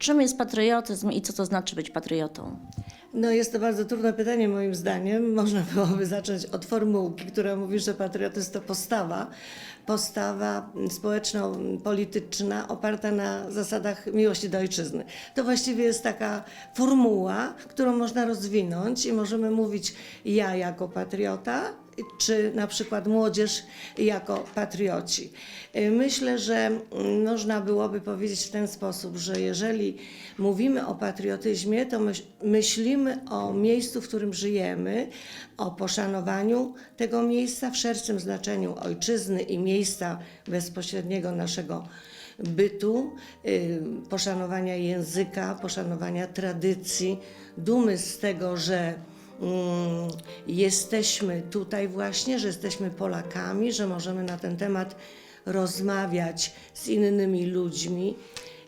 Czym jest patriotyzm i co to znaczy być patriotą? No jest to bardzo trudne pytanie moim zdaniem. Można byłoby zacząć od formułki, która mówi, że patriotyzm to postawa, postawa społeczno-polityczna oparta na zasadach miłości do ojczyzny. To właściwie jest taka formuła, którą można rozwinąć i możemy mówić ja jako patriota, czy na przykład młodzież jako patrioci. Y, Myślę, że mm, można byłoby powiedzieć w ten sposób, że jeżeli mówimy o patriotyzmie, to myśl, myślimy o miejscu, w którym żyjemy, o poszanowaniu tego miejsca w szerszym znaczeniu ojczyzny i miejsca bezpośredniego naszego bytu, y, poszanowania języka, poszanowania tradycji, dumy z tego, że jesteśmy tutaj właśnie, że jesteśmy Polakami, że możemy na ten temat rozmawiać z innymi ludźmi.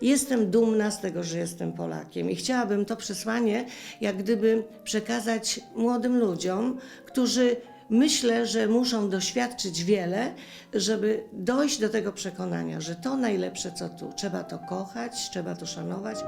Jestem dumna z tego, że jestem Polakiem i chciałabym to przesłanie jak gdyby przekazać młodym ludziom, którzy myślę, że muszą doświadczyć wiele, żeby dojść do tego przekonania, że to najlepsze co tu. Trzeba to kochać, trzeba to szanować.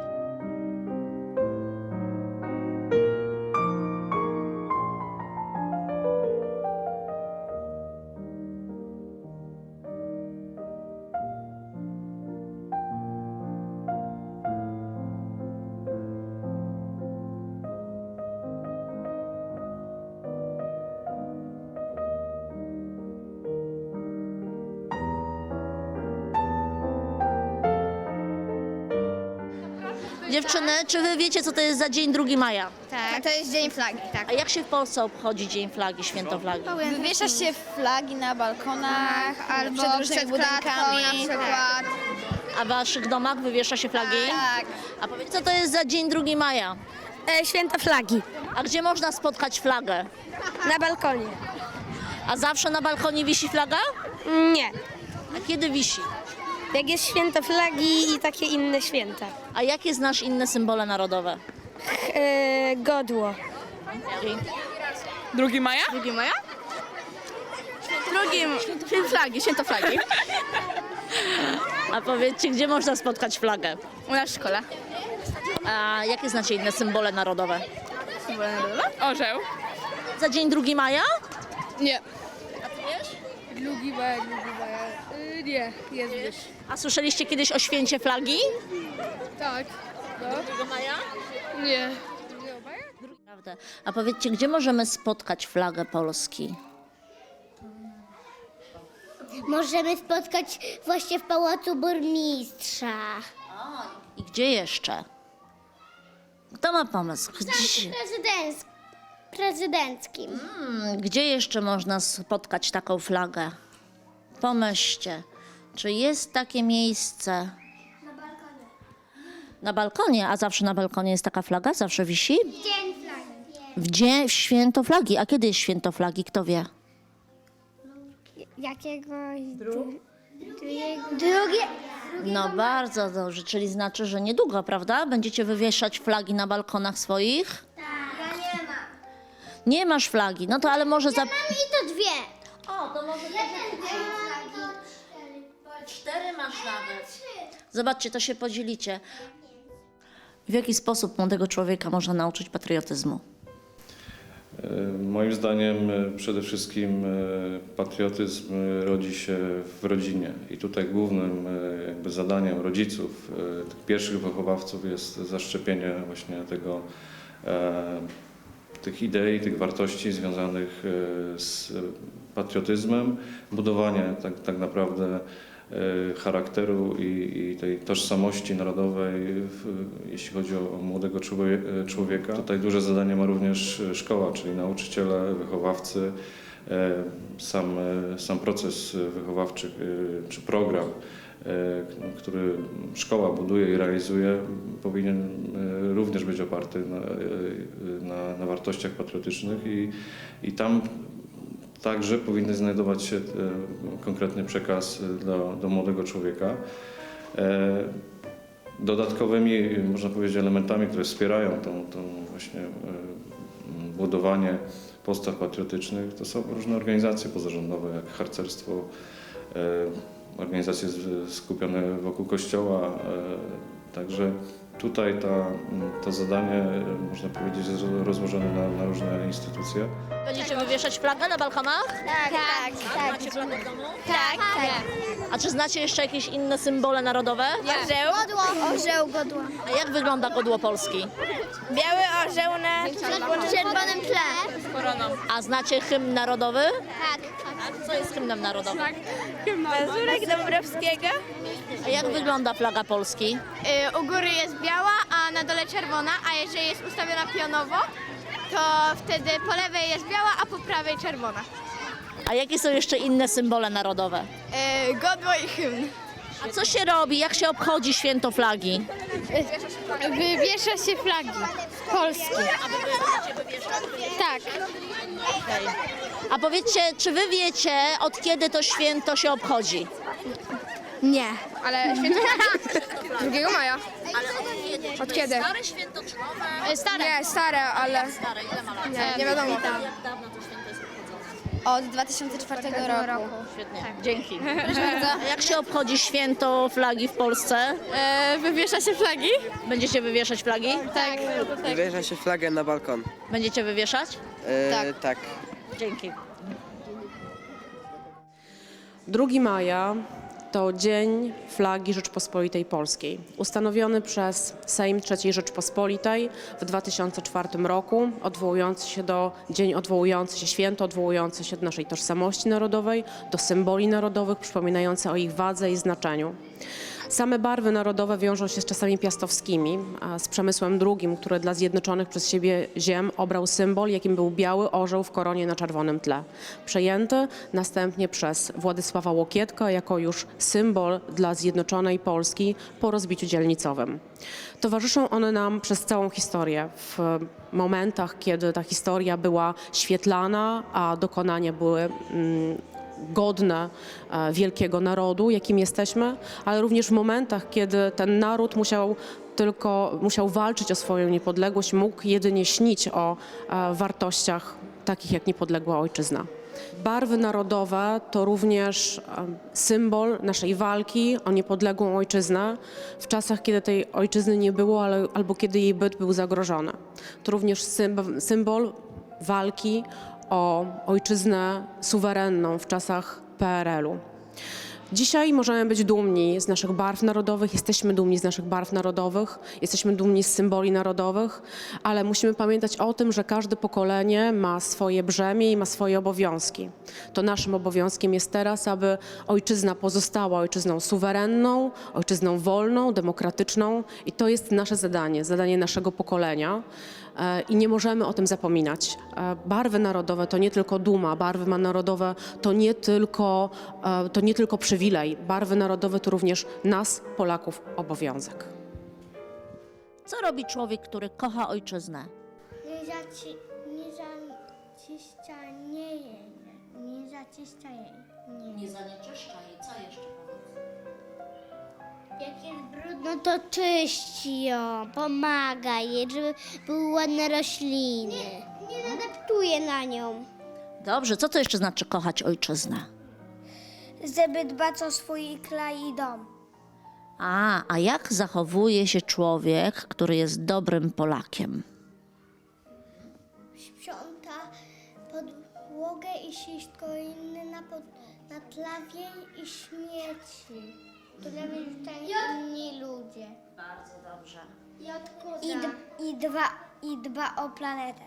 Dziewczyny, czy wy wiecie, co to jest za dzień 2 maja? Tak. To jest Dzień Flagi, tak. A jak się w Polsce obchodzi Dzień Flagi, Święto Flagi? Wywiesza się flagi na balkonach albo przed budynkami. na przykład. A w waszych domach wywiesza się flagi? Tak. A powiedz, co to jest za dzień 2 maja? E, święta flagi. A gdzie można spotkać flagę? Na balkonie. A zawsze na balkonie wisi flaga? Nie. A kiedy wisi? Jak jest święto flagi i takie inne święta. A jakie znasz inne symbole narodowe? E, godło. Drugi maja? 2 maja? Drugim, święto flagi, święto flagi. A powiedzcie, gdzie można spotkać flagę? U nas w szkole. A jakie znacie inne symbole narodowe? Symbole narodowe? Orzeł. Za dzień 2 maja? Nie. Drugi maja, drugi maja. Nie, jest. A słyszeliście kiedyś o święcie flagi? Tak. 2 maja? Nie. Prawda. A powiedzcie, gdzie możemy spotkać flagę Polski? Możemy spotkać właśnie w Pałacu Burmistrza. I gdzie jeszcze? Kto ma pomysł? Gdzie, Prezydenck- prezydenckim. Hmm, gdzie jeszcze można spotkać taką flagę? Pomyślcie, czy jest takie miejsce? Na balkonie. Na balkonie? A zawsze na balkonie jest taka flaga? Zawsze wisi? Dzień flagi. W dzień w święto flagi. A kiedy jest święto flagi? Kto wie? Jakiegoś... Drugiego. Drugie. No bardzo dobrze, czyli znaczy, że niedługo, prawda? Będziecie wywieszać flagi na balkonach swoich? Ja nie mam. Nie masz flagi, no to ale może za... Mam i to dwie. O, to może Cztery masz nawet. Zobaczcie, to się podzielicie. W jaki sposób młodego człowieka można nauczyć patriotyzmu? E, Moim zdaniem e, przede wszystkim e, patriotyzm rodzi się w rodzinie i tutaj głównym jakby zadaniem rodziców, tych pierwszych wychowawców jest zaszczepienie właśnie tego, tych idei, tych wartości związanych z patriotyzmem, budowanie tak, tak naprawdę charakteru i, i tej tożsamości narodowej, jeśli chodzi o młodego człowie- człowieka. Tutaj duże zadanie ma również szkoła, czyli nauczyciele, wychowawcy. E, Sam, e, sam proces wychowawczy e, czy program, e, który szkoła buduje i realizuje, powinien e, również być oparty na, e, na, na wartościach patriotycznych i, i tam Także powinny znajdować się e, konkretny przekaz e, dla, do młodego człowieka. E, Dodatkowymi, można powiedzieć, elementami, które wspierają tą, tą właśnie budowanie postaw patriotycznych, to są różne organizacje pozarządowe, jak harcerstwo, organizacje skupione wokół kościoła. Także Tutaj ta, to zadanie, można powiedzieć, jest rozłożone na, na różne instytucje. Będziecie wywieszać flagę na balkonach? Tak, tak, tak. Macie flagę w domu? Tak, tak. A czy znacie jeszcze jakieś inne symbole narodowe? Orzeł. Orzeł, godło. A jak wygląda godło Polski? Biały orzeł na czerwonym tle. A znacie hymn narodowy? Tak. A co jest hymnem narodowym? Mazurek Dąbrowskiego. A jak wygląda flaga Polski? Y, u góry jest biała, a na dole czerwona, a jeżeli jest ustawiona pionowo, to wtedy po lewej jest biała, a po prawej czerwona. A jakie są jeszcze inne symbole narodowe? Y, godło i hymn. A co się robi, jak się obchodzi święto flagi? Wywiesza się flagi polskie. Tak. A powiedzcie, czy wy wiecie, od kiedy to święto się obchodzi? Nie. Ale święto flagi? 2 maja. Od kiedy? Stare święto czy nowe? Stare. Nie, stare, ale Stare, ile ma lat? nie, nie wiadomo. Jak dawno to święto jest obchodzone? Od 2004 roku. Świetnie, dzięki. A jak się obchodzi święto flagi w Polsce? E, wywiesza się flagi? Będziecie wywieszać flagi? Tak. Wywiesza się flagę na balkon. Będziecie wywieszać? E, tak. Dzięki. 2 maja to Dzień Flagi Rzeczpospolitej Polskiej, ustanowiony przez Sejm III Rzeczpospolitej w 2004 roku, odwołujący się do dzień odwołujący się, święto odwołujące się do naszej tożsamości narodowej, do symboli narodowych, przypominające o ich wadze i znaczeniu. Same barwy narodowe wiążą się z czasami piastowskimi, z Przemysłem II, który dla zjednoczonych przez siebie ziem obrał symbol, jakim był biały orzeł w koronie na czerwonym tle. Przejęty następnie przez Władysława Łokietka jako już symbol dla zjednoczonej Polski po rozbiciu dzielnicowym. Towarzyszą one nam przez całą historię. W momentach, kiedy ta historia była świetlana, a dokonania były mm, godne wielkiego narodu, jakim jesteśmy, ale również w momentach, kiedy ten naród musiał tylko musiał walczyć o swoją niepodległość, mógł jedynie śnić o e, wartościach takich jak niepodległa ojczyzna. Barwy narodowe to również e, symbol naszej walki o niepodległą ojczyznę w czasach, kiedy tej ojczyzny nie było, ale, albo kiedy jej byt był zagrożony. To również symb- symbol walki o ojczyznę suwerenną w czasach PRL-u. Dzisiaj możemy być dumni z naszych barw narodowych, jesteśmy dumni z naszych barw narodowych, jesteśmy dumni z symboli narodowych, ale musimy pamiętać o tym, że każde pokolenie ma swoje brzemię i ma swoje obowiązki. To naszym obowiązkiem jest teraz, aby ojczyzna pozostała ojczyzną suwerenną, ojczyzną wolną, demokratyczną i to jest nasze zadanie, zadanie naszego pokolenia. E, I nie możemy o tym zapominać. E, Barwy narodowe to nie tylko duma, barwy narodowe to nie tylko, e, to nie tylko przywilej. Barwy narodowe to również nas, Polaków, obowiązek. Co robi człowiek, który kocha ojczyznę? Nie zaci... Nie. Nie jej. Nie. Nie zanieczyszcza jej, co jeszcze? Jak jest brudno, to czyści ją, pomaga jej, żeby były ładne rośliny. Nie, nie nadeptuje na nią. Dobrze, co to jeszcze znaczy kochać ojczyznę? Żeby dbać o swój kraj i dom. A, a jak zachowuje się człowiek, który jest dobrym Polakiem? Sprząta podłogę i wszystko inne na, pod, na i śmieci, które wyrzucają inni ludzie. Bardzo dobrze. I, d- i, dba, I dba o planetę.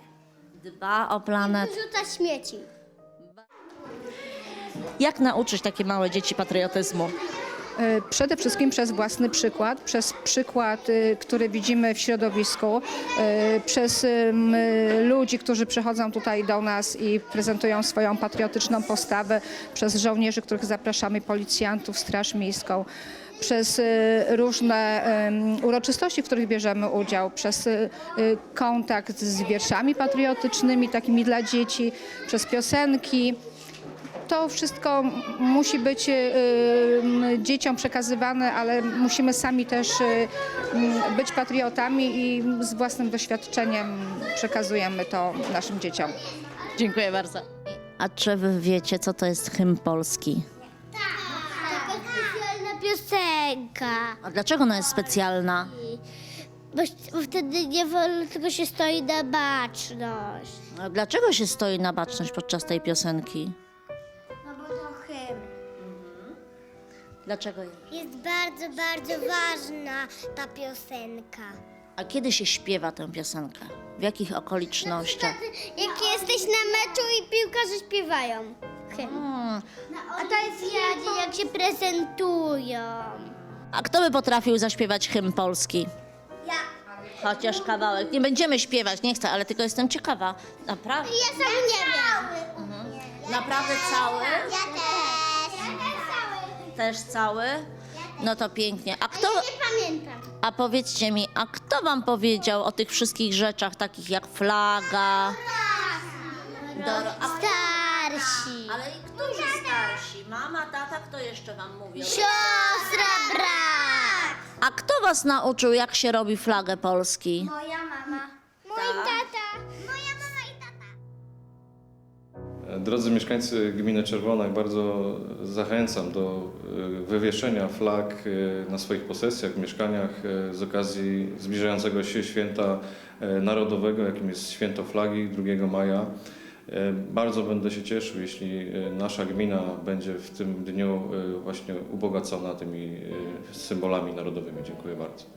Dba o planet. Wyrzuca śmieci. Jak nauczyć takie małe dzieci patriotyzmu? E, Przede wszystkim przez własny przykład, przez przykład, y, który widzimy w środowisku, y, przez ludzi, którzy przychodzą tutaj do nas i prezentują swoją patriotyczną postawę, przez żołnierzy, których zapraszamy, policjantów, Straż Miejską. Przez różne uroczystości, w których bierzemy udział, przez kontakt z wierszami patriotycznymi, takimi dla dzieci, przez piosenki to wszystko musi być y, y, dzieciom przekazywane, ale musimy sami też y, m, być patriotami i z własnym doświadczeniem przekazujemy to naszym dzieciom. Dziękuję bardzo. A czy wy wiecie, co to jest hymn polski? Taka specjalna piosenka. A dlaczego ona jest specjalna? Bo, bo wtedy nie wolno, tylko się stoi na baczność. A dlaczego się stoi na baczność podczas tej piosenki? Dlaczego? Jest bardzo, bardzo ważna ta piosenka. A kiedy się śpiewa tę piosenkę? W jakich okolicznościach? Jak jesteś na meczu i piłkarze śpiewają hymn. Hmm. A to jest jak, jak się prezentują. A kto by potrafił zaśpiewać hymn polski? Ja. Chociaż kawałek. Nie będziemy śpiewać, nie chcę, ale tylko jestem ciekawa. Naprawdę? Ja sam nie wiem. Naprawdę cały? Ja też. Też cały. No to pięknie. A kto, Nie pamiętam. a powiedzcie mi, a kto wam powiedział o tych wszystkich rzeczach, takich jak flaga? Doro, a, Starsi. ale i którzy starsi? Mama, tata, kto jeszcze wam mówił? Siostra, brat. A kto was nauczył, jak się robi flagę Polski? Moja mama. Mój tata. Drodzy mieszkańcy gminy Czerwona, bardzo zachęcam do e, wywieszenia flag e, na swoich posesjach, mieszkaniach e, z okazji zbliżającego się święta narodowego, jakim jest święto flagi 2 maja. Bardzo będę się cieszył, jeśli nasza gmina będzie w tym dniu właśnie ubogacona tymi symbolami narodowymi. Dziękuję bardzo.